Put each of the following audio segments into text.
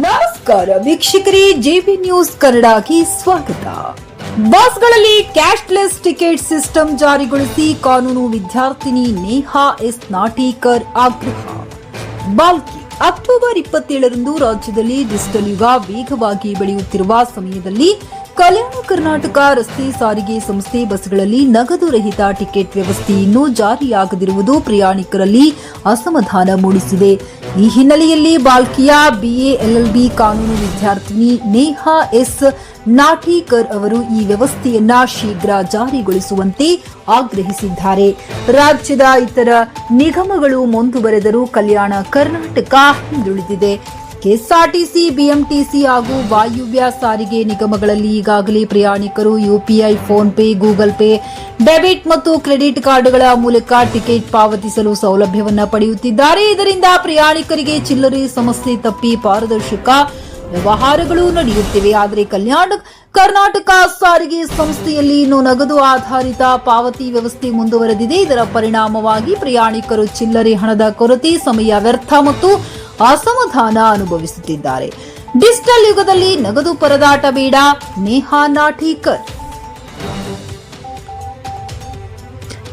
ನಮಸ್ಕಾರ ವೀಕ್ಷಕರೇ JB news ಕನ್ನಡಕ್ಕೆ ಸ್ವಾಗತ. ಬಸ್ಗಳಲ್ಲಿ ಕ್ಯಾಶ್ಲೆಸ್ ಟಿಕೆಟ್ ಸಿಸ್ಟಮ್ ಜಾರಿಗೊಳಿಸಿ ಕಾನೂನು ವಿದ್ಯಾರ್ಥಿನಿ ನೇಹಾ ಎಸ್. ನಾಟೀಕರ್ ಆಗ್ರಹ. ಬಾಲ್ಕಿ, ಅಕ್ಟೋಬರ್ ಇಪ್ಪತ್ತೇಳರಂದು ರಾಜ್ಯದಲ್ಲಿ ಡಿಜಿಟಲ್ ಯುಗ ವೇಗವಾಗಿ ಬೆಳೆಯುತ್ತಿರುವ ಸಮಯದಲ್ಲಿ ಕಲ್ಯಾಣ ಕರ್ನಾಟಕ ರಸ್ತೆ ಸಾರಿಗೆ ಸಂಸ್ಥೆ ಬಸ್ಗಳಲ್ಲಿ ನಗದು ರಹಿತ ಟಿಕೆಟ್ ವ್ಯವಸ್ಥೆ ಇನ್ನೂ ಜಾರಿಯಾಗದಿರುವುದು ಪ್ರಯಾಣಿಕರಲ್ಲಿ ಅಸಮಾಧಾನ ಮೂಡಿಸಿದೆ. ಈ ಹಿನ್ನೆಲೆಯಲ್ಲಿ ಬಾಲ್ಕಿಯ ಬಿಎಎಲ್ಎಲ್ಬಿ ಕಾನೂನು ವಿದ್ಯಾರ್ಥಿನಿ ನೇಹಾ ಎಸ್ ನಾಟೀಕರ್ ಅವರು ಈ ವ್ಯವಸ್ಥೆಯನ್ನ ಶೀಘ್ರ ಜಾರಿಗೊಳಿಸುವಂತೆ ಆಗ್ರಹಿಸಿದ್ದಾರೆ. ರಾಜ್ಯದ ಇತರ ನಿಗಮಗಳು ಮುಂದುವರೆದರೂ ಕಲ್ಯಾಣ ಕರ್ನಾಟಕ ಹಿಂದುಳಿದಿದೆ. ಕೆಎಸ್ಆರ್ಟಿಸಿ ಬಿಎಂಟಿಸಿ ಹಾಗೂ ವಾಯುವ್ಯ ಸಾರಿಗೆ ನಿಗಮಗಳಲ್ಲಿ ಈಗಾಗಲೇ ಪ್ರಯಾಣಿಕರು UPI PhonePe, Google pay, debit ಮತ್ತು ಕ್ರೆಡಿಟ್ ಕಾರ್ಡ್ಗಳ ಮೂಲಕ ಟಿಕೆಟ್ ಪಾವತಿಸಲು ಸೌಲಭ್ಯವನ್ನು ಪಡೆಯುತ್ತಿದ್ದಾರೆ. ಇದರಿಂದ ಪ್ರಯಾಣಿಕರಿಗೆ ಚಿಲ್ಲರೆ ಸಮಸ್ಯೆ ತಪ್ಪಿ ಪಾರದರ್ಶಕ ವ್ಯವಹಾರಗಳು ನಡೆಯುತ್ತಿವೆ. ಆದರೆ ಕಲ್ಯಾಣ, ಕರ್ನಾಟಕ ಸಾರಿಗೆ ಸಂಸ್ಥೆಯಲ್ಲಿ ಇನ್ನು ನಗದು ಆಧಾರಿತ ಪಾವತಿ ವ್ಯವಸ್ಥೆ ಮುಂದುವರೆದಿದೆ. ಇದರ ಪರಿಣಾಮವಾಗಿ ಪ್ರಯಾಣಿಕರು ಚಿಲ್ಲರೆ ಹಣದ ಕೊರತೆ, ಸಮಯ ವ್ಯರ್ಥ ಮತ್ತು ಅಸಮಾಧಾನ ಅನುಭವಿಸುತ್ತಿದ್ದಾರೆ. ಡಿಜಿಟಲ್ ಯುಗದಲ್ಲಿ ನಗದು ಪರದಾಟ ಬೇಡ, ನೇಹಾ ನಾಟೀಕರ್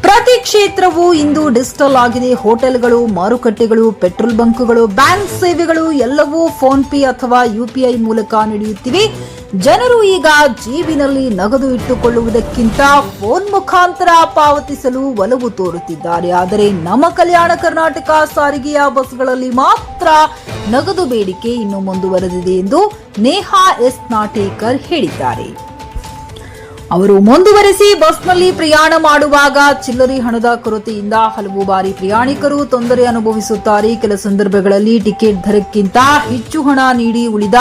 ಪ್ರತಿ ಕ್ಷೇತ್ರವು ಇಂದು ಡಿಜಿಟಲ್ ಆಗಿದೆ. ಹೋಟೆಲ್ಗಳು, ಮಾರುಕಟ್ಟೆಗಳು, ಪೆಟ್ರೋಲ್ ಬಂಕ್ಗಳು, ಬ್ಯಾಂಕ್ ಸೇವೆಗಳು ಎಲ್ಲವೂ ಫೋನ್ ಪೇ ಅಥವಾ ಯುಪಿಐ ಮೂಲಕ ನಡೆಯುತ್ತಿವೆ. ಜನರು ಈಗ ಜೀವಿನಲ್ಲಿ ನಗದು ಇಟ್ಟುಕೊಳ್ಳುವುದಕ್ಕಿಂತ ಫೋನ್ ಮುಖಾಂತರ ಪಾವತಿಸಲು ಒಲವು ತೋರುತ್ತಿದ್ದಾರೆ. ಆದರೆ ನಮ್ಮ ಕಲ್ಯಾಣ ಕರ್ನಾಟಕ ಸಾರಿಗೆಯ ಬಸ್ಗಳಲ್ಲಿ ಮಾತ್ರ ನಗದು ಬೇಡಿಕೆ ಇನ್ನು ಮುಂದುವರೆದಿದೆ ಎಂದು ನೇಹಾ ಎಸ್. ನಾಟೇಕರ್ ಹೇಳಿದ್ದಾರೆ. ಅವರು ಮುಂದುವರೆಸಿ ಬಸ್ನಲ್ಲಿ ಪ್ರಯಾಣ ಮಾಡುವಾಗ ಚಿಲ್ಲರೆ ಹಣದ ಕೊರತೆಯಿಂದ ಹಲವು ಬಾರಿ ಪ್ರಯಾಣಿಕರು ತೊಂದರೆ ಅನುಭವಿಸುತ್ತಾರೆ. ಕೆಲ ಸಂದರ್ಭಗಳಲ್ಲಿ ಟಿಕೆಟ್ ದರಕ್ಕಿಂತ ಹೆಚ್ಚು ಹಣ ನೀಡಿ ಉಳಿದ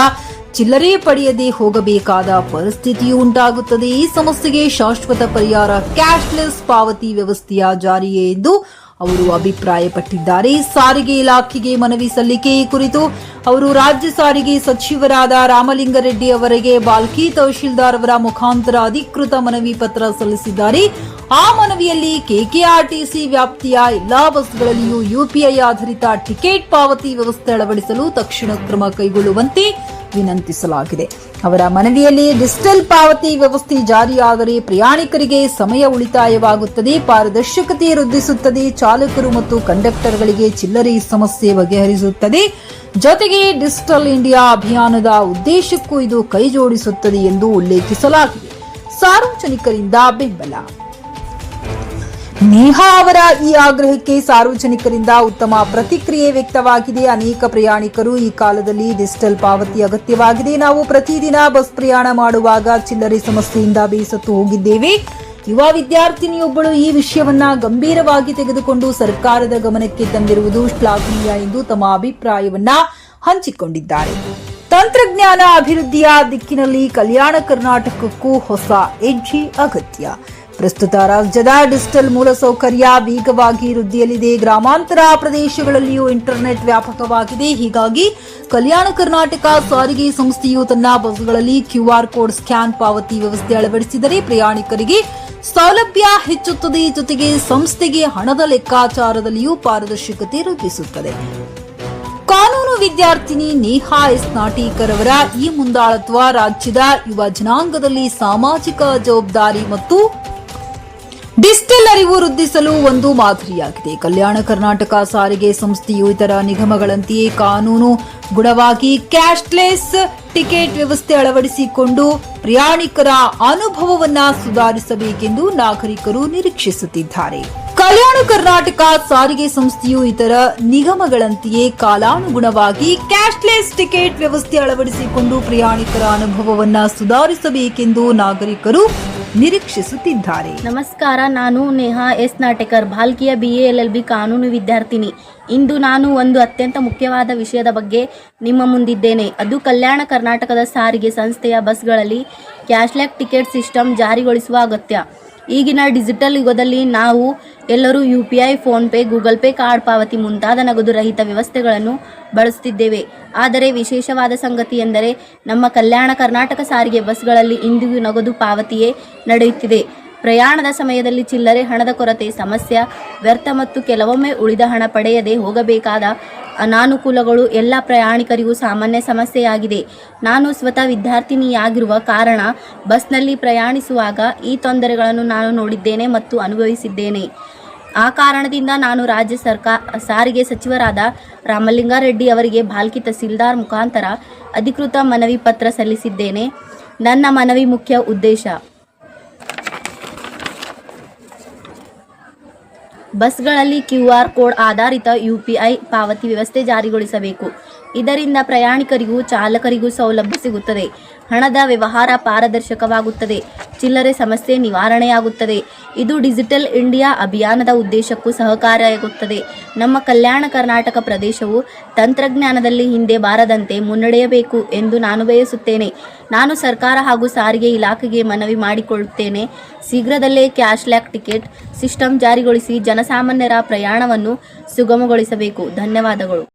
ಚಿಲ್ಲರೆ ಪಡೆಯದೆ ಹೋಗಬೇಕಾದ ಪರಿಸ್ಥಿತಿಯು ಉಂಟಾಗುತ್ತದೆ. ಈ ಸಮಸ್ಯೆಗೆ ಶಾಶ್ವತ ಪರಿಹಾರ ಕ್ಯಾಶ್ಲೆಸ್ ಪಾವತಿ ವ್ಯವಸ್ಥೆಯ ಜಾರಿಯೇ ಎಂದು ಅವರು ಅಭಿಪ್ರಾಯಪಟ್ಟಿದ್ದಾರೆ. ಸಾರಿಗೆ ಇಲಾಖೆಗೆ ಮನವಿ ಸಲ್ಲಿಕೆ ಕುರಿತು ಅವರು ರಾಜ್ಯ ಸಾರಿಗೆ ಸಚಿವರಾದ ರಾಮಲಿಂಗರೆಡ್ಡಿ ಅವರಿಗೆ ಬಾಲ್ಕಿ ತಹಶೀಲ್ದಾರ್ ಅವರ ಮುಖಾಂತರ ಅಧಿಕೃತ ಮನವಿ ಪತ್ರ ಸಲ್ಲಿಸಿದ್ದಾರೆ. ಆ ಮನವಿಯಲ್ಲಿ ಕೆಕೆಆರ್ಟಿಸಿ ವ್ಯಾಪ್ತಿಯ ಎಲ್ಲಾ ಬಸ್ಗಳಲ್ಲಿಯೂ ಯುಪಿಐ ಆಧಾರಿತ ಟಿಕೆಟ್ ಪಾವತಿ ವ್ಯವಸ್ಥೆ ಅಳವಡಿಸಲು ತಕ್ಷಣ ಕ್ರಮ ಕೈಗೊಳ್ಳುವಂತೆ ವಿನಂತಿಸಲಾಗಿದೆ. ಅವರ ಮನವಿಯಲ್ಲಿ ಡಿಜಿಟಲ್ ಪಾವತಿ ವ್ಯವಸ್ಥೆ ಜಾರಿಯಾದರೆ ಪ್ರಯಾಣಿಕರಿಗೆ ಸಮಯ ಉಳಿತಾಯವಾಗುತ್ತದೆ, ಪಾರದರ್ಶಕತೆ ವೃದ್ಧಿಸುತ್ತದೆ, ಚಾಲಕರು ಮತ್ತು ಕಂಡಕ್ಟರ್ಗಳಿಗೆ ಚಿಲ್ಲರೆ ಸಮಸ್ಯೆ ಬಗೆಹರಿಸುತ್ತದೆ. ಜೊತೆಗೆ ಡಿಜಿಟಲ್ ಇಂಡಿಯಾ ಅಭಿಯಾನದ ಉದ್ದೇಶಕ್ಕೂ ಇದು ಕೈಜೋಡಿಸುತ್ತದೆ ಎಂದು ಉಲ್ಲೇಖಿಸಲಾಗಿದೆ. ಸಾರ್ವಜನಿಕರಿಂದ ಬೆಂಬಲ. ನೇಹಾ ಅವರ ಈ ಆಗ್ರಹಕ್ಕೆ ಸಾರ್ವಜನಿಕರಿಂದ ಉತ್ತಮ ಪ್ರತಿಕ್ರಿಯೆ ವ್ಯಕ್ತವಾಗಿದೆ. ಅನೇಕ ಪ್ರಯಾಣಿಕರು ಈ ಕಾಲದಲ್ಲಿ ಡಿಜಿಟಲ್ ಪಾವತಿ ಅಗತ್ಯವಾಗಿದೆ. ನಾವು ಪ್ರತಿದಿನ ಬಸ್ ಪ್ರಯಾಣ ಮಾಡುವಾಗ ಚಿಲ್ಲರೆ ಸಮಸ್ಯೆಯಿಂದ ಬೇಸತ್ತು ಹೋಗಿದ್ದೇವೆ. ಯುವ ವಿದ್ಯಾರ್ಥಿನಿಯೊಬ್ಬಳು ಈ ವಿಷಯವನ್ನ ಗಂಭೀರವಾಗಿ ತೆಗೆದುಕೊಂಡು ಸರ್ಕಾರದ ಗಮನಕ್ಕೆ ತಂದಿರುವುದು ಶ್ಲಾಘನೀಯ ಎಂದು ತಮ್ಮ ಅಭಿಪ್ರಾಯವನ್ನ ಹಂಚಿಕೊಂಡಿದ್ದಾರೆ. ತಂತ್ರಜ್ಞಾನ ಅಭಿವೃದ್ಧಿಯ ದಿಕ್ಕಿನಲ್ಲಿ ಕಲ್ಯಾಣ ಕರ್ನಾಟಕಕ್ಕೂ ಹೊಸ ಹೆಜ್ಜೆ ಅಗತ್ಯ. ಪ್ರಸ್ತುತ ರಾಜ್ಯದ ಡಿಜಿಟಲ್ ಮೂಲಸೌಕರ್ಯ ವೇಗವಾಗಿ ವೃದ್ಧಿಯಲ್ಲಿದೆ. ಗ್ರಾಮಾಂತರ ಪ್ರದೇಶಗಳಲ್ಲಿಯೂ ಇಂಟರ್ನೆಟ್ ವ್ಯಾಪಕವಾಗಿದೆ. ಹೀಗಾಗಿ ಕಲ್ಯಾಣ ಕರ್ನಾಟಕ ಸಾರಿಗೆ ಸಂಸ್ಥೆಯು ತನ್ನ ಬಸ್ಗಳಲ್ಲಿ ಕ್ಯೂಆರ್ ಕೋಡ್ ಸ್ಕ್ಯಾನ್ ಪಾವತಿ ವ್ಯವಸ್ಥೆ ಅಳವಡಿಸಿದರೆ ಪ್ರಯಾಣಿಕರಿಗೆ ಸೌಲಭ್ಯ ಹೆಚ್ಚುತ್ತದೆ. ಜೊತೆಗೆ ಸಂಸ್ಥೆಗೆ ಹಣದ ಲೆಕ್ಕಾಚಾರದಲ್ಲಿಯೂ ಪಾರದರ್ಶಕತೆ ರೂಪಿಸುತ್ತದೆ. ಕಾನೂನು ವಿದ್ಯಾರ್ಥಿನಿ ನೇಹಾ ಎಸ್. ನಾಟೀಕರ್ ಅವರ ಈ ಮುಂದಾಳತ್ವ ರಾಜ್ಯದ ಯುವ ಜನಾಂಗದಲ್ಲಿ ಸಾಮಾಜಿಕ ಜವಾಬ್ದಾರಿ ಮತ್ತು ಡಿಜಿಟಲ್ ಅರಿವು ವೃದ್ಧಿಸಲು ಒಂದು ಮಾದರಿಯಾಗಿದೆ. ಕಲ್ಯಾಣ ಕರ್ನಾಟಕ ಸಾರಿಗೆ ಸಂಸ್ಥೆಯು ಇತರ ನಿಗಮಗಳಂತೆಯೇ ಕಾನೂನು, ಗುಣವಾಗಿ ಕ್ಯಾಶ್ಲೆಸ್ ಟಿಕೆಟ್ ವ್ಯವಸ್ಥೆ ಅಳವಡಿಸಿಕೊಂಡು ಪ್ರಯಾಣಿಕರ ಅನುಭವವನ್ನ ಸುಧಾರಿಸಬೇಕೆಂದು ನಾಗರಿಕರು ನಿರೀಕ್ಷಿಸುತ್ತಿದ್ದಾರೆ. ಕಲ್ಯಾಣ ಕರ್ನಾಟಕ ಸಾರಿಗೆ ಸಂಸ್ಥೆಯು ಇತರ ನಿಗಮಗಳಂತೆಯೇ ಕಾಲಾನುಗುಣವಾಗಿ ಕ್ಯಾಶ್ಲೆಸ್ ಟಿಕೆಟ್ ವ್ಯವಸ್ಥೆ ಅಳವಡಿಸಿಕೊಂಡು ಪ್ರಯಾಣಿಕರ ಅನುಭವವನ್ನ ಸುಧಾರಿಸಬೇಕೆಂದು ನಾಗರಿಕರು ನಿರೀಕ್ಷಿಸುತ್ತಿದ್ದಾರೆ. ನಮಸ್ಕಾರ, ನಾನು ನೇಹಾ ಎಸ್. ನಾಟೇಕರ್ ಭಾಲ್ಕಿಯ ಬಿ ಎಲ್ ಬಿ ಕಾನೂನು ವಿದ್ಯಾರ್ಥಿನಿ. ಇಂದು ನಾನು ಒಂದು ಅತ್ಯಂತ ಮುಖ್ಯವಾದ ವಿಷಯದ ಬಗ್ಗೆ ನಿಮ್ಮ ಮುಂದಿದ್ದೇನೆ. ಅದು ಕಲ್ಯಾಣ ಕರ್ನಾಟಕದ ಸಾರಿಗೆ ಸಂಸ್ಥೆಯ ಬಸ್ಗಳಲ್ಲಿ ಕ್ಯಾಶ್ಲೆಕ್ ಟಿಕೆಟ್ ಸಿಸ್ಟಮ್ ಜಾರಿಗೊಳಿಸುವ ಅಗತ್ಯ. ಈಗಿನ ಡಿಜಿಟಲ್ ಯುಗದಲ್ಲಿ ನಾವು ಎಲ್ಲರೂ U P I PhonePe Google pay card ಪಾವತಿ ಮುಂತಾದ ನಗದು ರಹಿತ ವ್ಯವಸ್ಥೆಗಳನ್ನು ಬಳಸುತ್ತಿದ್ದೇವೆ ಆದರೆ ವಿಶೇಷವಾದ ಸಂಗತಿ ಎಂದರೆ ನಮ್ಮ ಕಲ್ಯಾಣ ಕರ್ನಾಟಕ ಸಾರಿಗೆ ಬಸ್ಗಳಲ್ಲಿ ಇಂದಿಗೂ ನಗದು ಪಾವತಿಯೇ ನಡೆಯುತ್ತಿದೆ. ಪ್ರಯಾಣದ ಸಮಯದಲ್ಲಿ ಚಿಲ್ಲರೆ ಹಣದ ಕೊರತೆ, ಸಮಸ್ಯೆ, ವ್ಯರ್ಥ ಮತ್ತು ಕೆಲವೊಮ್ಮೆ ಉಳಿದ ಹಣ ಪಡೆಯದೆ ಹೋಗಬೇಕಾದ ಅನಾನುಕೂಲಗಳು ಎಲ್ಲ ಪ್ರಯಾಣಿಕರಿಗೂ ಸಾಮಾನ್ಯ ಸಮಸ್ಯೆಯಾಗಿದೆ. ನಾನು ಸ್ವತಃ ವಿದ್ಯಾರ್ಥಿನಿಯಾಗಿರುವ ಕಾರಣ ಬಸ್ನಲ್ಲಿ ಪ್ರಯಾಣಿಸುವಾಗ ಈ ತೊಂದರೆಗಳನ್ನು ನಾನು ನೋಡಿದ್ದೇನೆ ಮತ್ತು ಅನುಭವಿಸಿದ್ದೇನೆ. ಆ ಕಾರಣದಿಂದ ನಾನು ರಾಜ್ಯ ಸರ್ಕಾರ ಸಾರಿಗೆ ಸಚಿವರಾದ ರಾಮಲಿಂಗಾರೆಡ್ಡಿ ಅವರಿಗೆ ಭಾಲ್ಕಿ ತಹಸೀಲ್ದಾರ್ ಮುಖಾಂತರ ಅಧಿಕೃತ ಮನವಿ ಪತ್ರ ಸಲ್ಲಿಸಿದ್ದೇನೆ. ನನ್ನ ಮನವಿ ಮುಖ್ಯ ಉದ್ದೇಶ. ಬಸ್ಗಳಲ್ಲಿ ಕ್ಯೂ ಆರ್ ಕೋಡ್ ಆಧಾರಿತ ಯುಪಿಐ ಪಾವತಿ ವ್ಯವಸ್ಥೆ ಜಾರಿಗೊಳಿಸಬೇಕು. ಇದರಿಂದ ಪ್ರಯಾಣಿಕರಿಗೂ ಚಾಲಕರಿಗೂ ಸೌಲಭ್ಯ ಸಿಗುತ್ತದೆ. ಹಣದ ವ್ಯವಹಾರ ಪಾರದರ್ಶಕವಾಗುತ್ತದೆ. ಚಿಲ್ಲರೆ ಸಮಸ್ಯೆ ನಿವಾರಣೆಯಾಗುತ್ತದೆ. ಇದು ಡಿಜಿಟಲ್ ಇಂಡಿಯಾ ಅಭಿಯಾನದ ಉದ್ದೇಶಕ್ಕೂ ಸಹಕಾರಿಯಾಗುತ್ತದೆ. ನಮ್ಮ ಕಲ್ಯಾಣ ಕರ್ನಾಟಕ ಪ್ರದೇಶವು ತಂತ್ರಜ್ಞಾನದಲ್ಲಿ ಹಿಂದೆ ಬಾರದಂತೆ ಮುನ್ನಡೆಯಬೇಕು ಎಂದು ನಾನು ಬಯಸುತ್ತೇನೆ. ನಾನು ಸರ್ಕಾರ ಹಾಗೂ ಸಾರಿಗೆ ಇಲಾಖೆಗೆ ಮನವಿ ಮಾಡಿಕೊಳ್ಳುತ್ತೇನೆ. ಶೀಘ್ರದಲ್ಲೇ ಕ್ಯಾಶ್ಲ್ಯಾಕ್ ಟಿಕೆಟ್ ಸಿಸ್ಟಮ್ ಜಾರಿಗೊಳಿಸಿ ಜನಸಾಮಾನ್ಯರ ಪ್ರಯಾಣವನ್ನು ಸುಗಮಗೊಳಿಸಬೇಕು. ಧನ್ಯವಾದಗಳು.